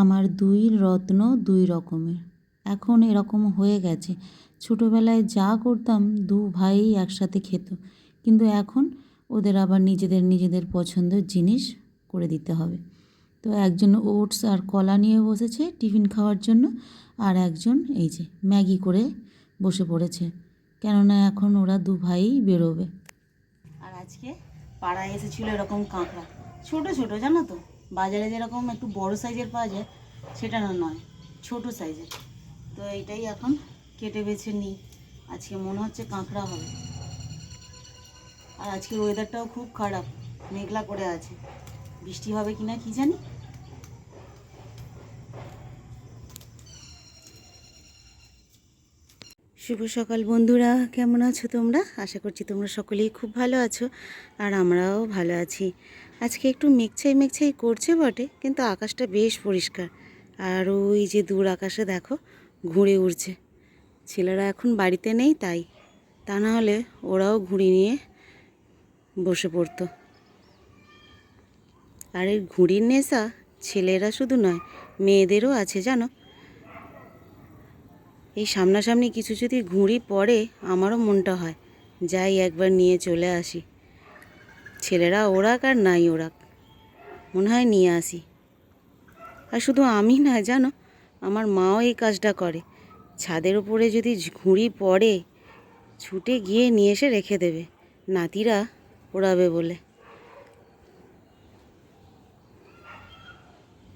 আমার দুই রত্ন দুই রকমের। এখন এরকম হয়ে গেছে। ছোটোবেলায় যা করতাম দু ভাই একসাথে খেত। কিন্তু এখন ওদের আবার নিজেদের নিজেদের পছন্দের জিনিস করে দিতে হবে। তো একজন ওটস আর কলা নিয়ে বসেছে টিফিন খাওয়ার জন্য আর একজন এই যে ম্যাগি করে বসে পড়েছে। কেননা এখন ওরা দু ভাই বেরোবে। আর আজকে পাড়ায় এসেছিল এরকম কাঁকড়া। ছোট ছোট, জানো তো? বাজারে যেরকম একটু বড় সাইজের পাওয়া যায়, সেটা না নয়, ছোট সাইজের তো এইটাই এখন কেটে বেছে নিই। আজকে মনে হচ্ছে কাঁকড়া হবে। আর আজকের ওয়েদারটাও খুব খারাপ, মেঘলা করে আছে। বৃষ্টি হবে কি না কি জানি? শুভ সকাল বন্ধুরা, কেমন আছো তোমরা? আশা করছি তোমরা সকলেই খুব ভালো আছো, আর আমরাও ভালো আছি। আজকে একটু মেঘছাই মেঘছাই করছে বটে, কিন্তু আকাশটা বেশ পরিষ্কার। আর ওই যে দূর আকাশে দেখো, ঘুরে উড়ছে। ছেলেরা এখন বাড়িতে নেই তাই, তা না হলে ওরাও ঘুড়ি নিয়ে বসে পড়তো। আর এই ঘুড়ির নেশা ছেলেরা শুধু নয়, মেয়েদেরও আছে জানো? এই সামনাসামনি কিছু যদি ঘুড়ি পড়ে, আমারও মনটা হয়। যাই একবার নিয়ে চলে আসি। ছেলেরা ওরাক আর নাই ওরাক। মনে হয় নিয়ে আসি। আর শুধু আমি না, জানো? আমার মাও এই কাজটা করে। ছাদের উপরে যদি ঘুড়ি পড়ে, ছুটে গিয়ে নিয়ে এসে রেখে দেবে। নাতিরা ওড়াবে বলে।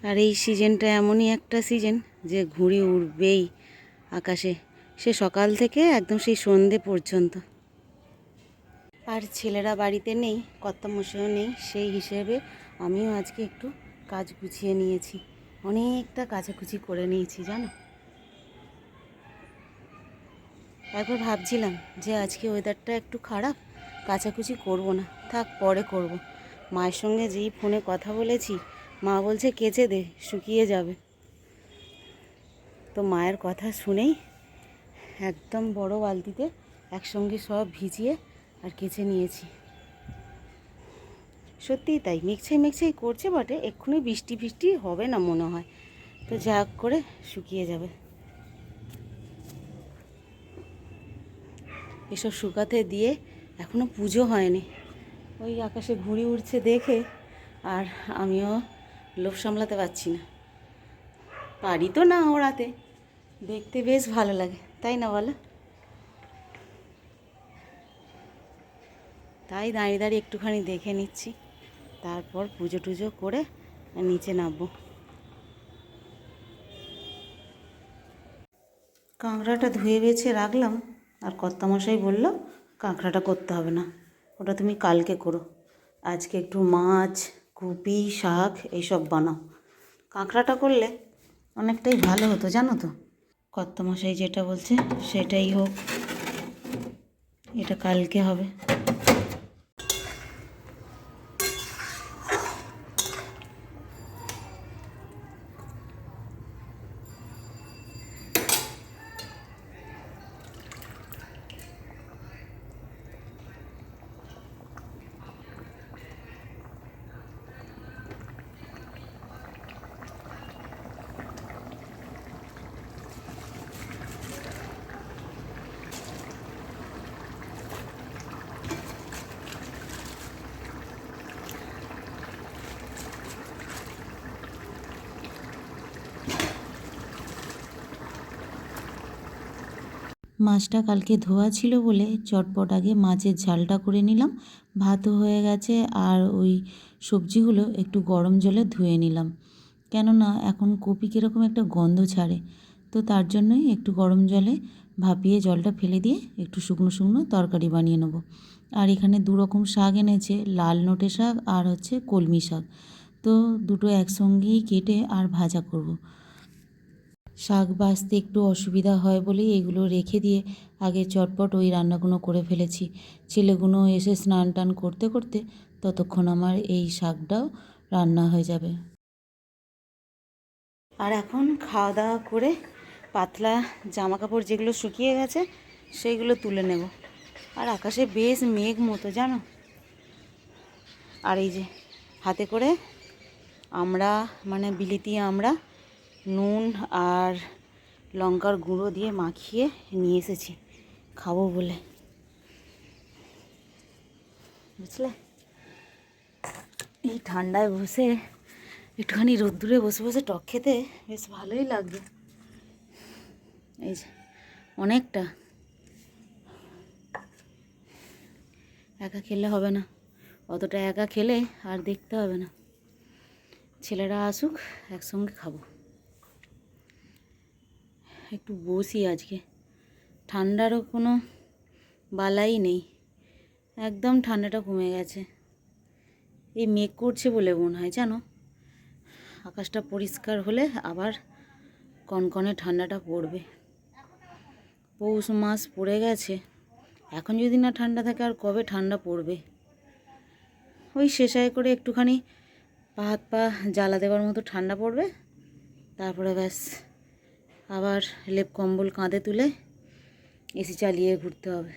আর এই সিজনটা এমনই একটা সিজন যে ঘুড়ি উড়বেই আকাশে। সে সকাল থেকে একদম সেই সন্ধে পর্যন্ত। আর ছেলেরা বাড়িতে নেই, কর্তামশাইও নেই, সেই হিসেবে আমিও আজকে একটু কাজ গুছিয়ে নিয়েছি। অনেকটা কাচাকুচি করে নিয়েছি, জানো? একবার ভাবছিলাম যে আজকে ওয়েদারটা একটু খারাপ কাচাকুচি করব না। থাক, পরে করব। মায়ের সঙ্গে যেই ফোনে কথা বলেছি, মা বলছে কেচে দে, শুকিয়ে যাবে। তো মায়ের কথা শুনেই একদম বড় বালতিতে একসঙ্গে সব ভিজিয়ে আর কেচে নিয়েছি। সত্যিই তাই মেঘছাই মেঘছাই করছে বটে, এক্ষুনি বৃষ্টি ফিষ্টি হবে না মনে হয়। তো যা করে শুকিয়ে যাবে। এসব শুকাতে দিয়ে এখনও পুজো হয়নি। ওই আকাশে ঘুড়ি উড়ছে দেখে আর আমিও লোভ সামলাতে পারছি না। পারি তো না ওড়াতে। দেখতে বেশ ভালো লাগে, তাই না বলো? তাই দাঁড়িয়ে দাঁড়িয়ে একটুখানি দেখে নিচ্ছি। তারপর পুজো টুজো করে নিচে নামবো। কাঁকড়াটা ধুয়ে বেছে রাখলাম, আর কর্তামশাই বলল, কাঁকড়াটা করতে হবে না, ওটা তুমি কালকে করো। আজকে একটু মাছ, কুপি, শাক, এইসব বানাও। কাঁকড়াটা করলে অনেকটাই ভালো হতো, জানো তো? কর্তামশাই যেটা বলছে সেটাই হোক, এটা কালকে হবে। মাছটা কালকে ধোয়া ছিল বলে চটপট আগে মাছের ঝালটা করে নিলাম। ভাতও হয়ে গেছে আর ওই সবজিগুলো একটু গরম জলে ধুয়ে নিলাম। কেননা এখন কপি কীরকম একটা গন্ধ ছাড়ে, তো তার জন্যই একটু গরম জলে ভাপিয়ে জলটা ফেলে দিয়ে একটু শুকনো শুকনো তরকারি বানিয়ে নেব। আর এখানে দু রকম শাক এনেছে, লাল নোটে শাক আর হচ্ছে কলমি শাক। তো দুটো একসঙ্গেই কেটে আর ভাজা করব। শাক বাছতে একটু অসুবিধা হয় বলেই এগুলো রেখে দিয়ে আগে চটপট ওই রান্নাগুলো করে ফেলেছি। ছেলেগুলো এসে স্নান টান করতে করতে ততক্ষণ আমার এই শাকটাও রান্না হয়ে যাবে। আর এখন খাওয়া দাওয়া করে পাতলা জামা কাপড় যেগুলো শুকিয়ে গেছে সেইগুলো তুলে নেব। আর আকাশে বেশ মেঘ মতো, জানো? আর এই যে হাতে করে আমরা মানে বিলিতি আমরা নুন আর লঙ্কার গুঁড়ো দিয়ে মাখিয়ে নিয়ে এসেছি। খাব বলে। বুঝলে? এই ঠান্ডায় বসে, একটুখানি রোদ্দুরে বসে বসে টক খেতে বেশ ভালোই লাগবে। এই যে, অনেকটা। একা খেলে হবে না। অতটা একা খেলে আর দেখতে হবে না। ছেলেরা আসুক, একসঙ্গে খাব। একটু বসি আজকে। ঠান্ডারও কোনো বালাই নেই। একদম ঠান্ডাটা কমে গেছে। এই মেঘ করছে বলে মনে হয়, জানো? আকাশটা পরিষ্কার হলে আবার কনকনে ঠান্ডাটা পড়বে। পৌষ মাস পড়ে গেছে। এখন যদি না ঠান্ডা থাকে, আর কবে ঠান্ডা পড়বে? ওই শেষায় করে একটুখানি পা হাত পা জ্বালা দেওয়ার মতো ঠান্ডা পড়বে। তারপরে ব্যাস। আবার লেপ কম্বল কাঁধে তুলে এসি চালিয়ে ঘুরতে হবে।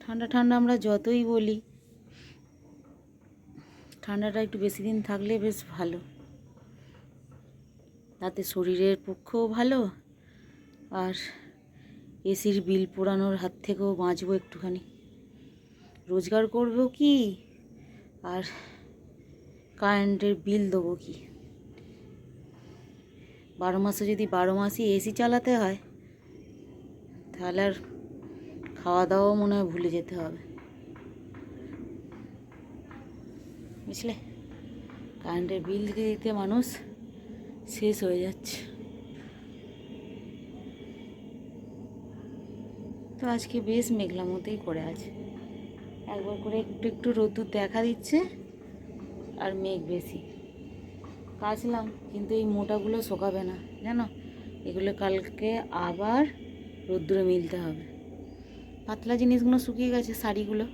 ঠান্ডা ঠান্ডা আমরা যতই বলি, ঠান্ডাটা একটু বেশি দিন থাকলে বেশ ভালো। তাতে শরীরের পক্ষেও ভালো, আর এসির বিল পোড়ানোর হাত থেকেও বাঁচবো একটুখানি। রোজগার করব কি? আর কারেন্টের বিল দেবো কি? বারো মাসে যদি বারো মাসই এসি চালাতে হয়, তাহলে আর খাওয়া দাওয়াও মনে হয় ভুলে যেতে হবে। বুঝলে? কারেন্টের বিল দিতে দিতে মানুষ শেষ হয়ে যাচ্ছে। তো আজকে বেশ মেঘলা মতোই করে আছে। একবার করে একটু একটু রোদ্দুর দেখা দিচ্ছে, আর মেঘ বেশি। কাচলাম কিন্তু এই মোটাগুলো শোকাবে না, জানো? এগুলো কালকে আবার রোদ্দুরে মিলতে হবে। পাতলা জিনিসগুলো শুকিয়ে গেছে, শাড়িগুলো।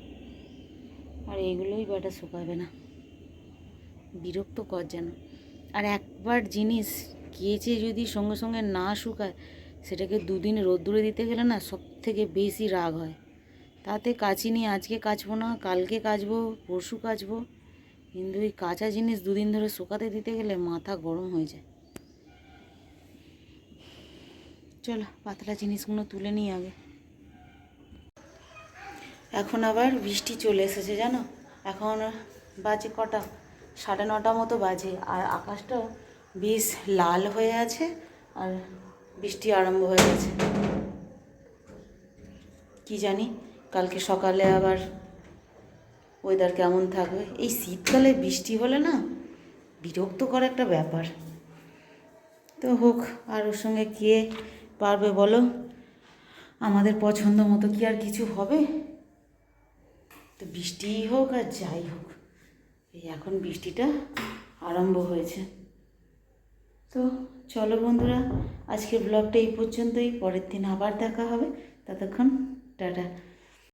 আর এইগুলোই বেটা শুকাবে না। বিরক্ত কর যেন। আর একবার জিনিস কেচে যদি সঙ্গে সঙ্গে না শুকায়, সেটাকে দুদিন রোদ্দুরে দিতে গেলে না সব থেকে বেশি রাগ হয়। তাতে কাচিনি আজকে কাচবো না, কালকে কাচবো, পরশু কাচবো। কিন্তু এই কাঁচা জিনিস দুদিন ধরে শুকাতে দিতে গেলে মাথা গরম হয়ে যায়। চলো, পাতলা জিনিসগুলো তুলে নিই আগে। এখন আবার বৃষ্টি চলে এসেছে, জানো? এখন বাজে কটা? সাড়ে নটা মতো বাজে, আর আকাশটা বেশ লাল হয়ে আছে আর বৃষ্টি আরম্ভ হয়ে গেছে। কি জানি, কালকে সকালে আবার ওয়েদার কেমন থাকবে? এই শীতকালে বৃষ্টি হলে না বিরক্ত করা একটা ব্যাপার। তো হোক, আর ওর সঙ্গে কে পারবে বলো? আমাদের পছন্দ মতো কি আর কিছু হবে? তো বৃষ্টিই হোক আর যাই হোক, এই এখন বৃষ্টিটা আরম্ভ হয়েছে। তো চলো বন্ধুরা, আজকের ব্লগটা এই পর্যন্তই। পরের দিন আবার দেখা হবে। ততক্ষণ, টাটা।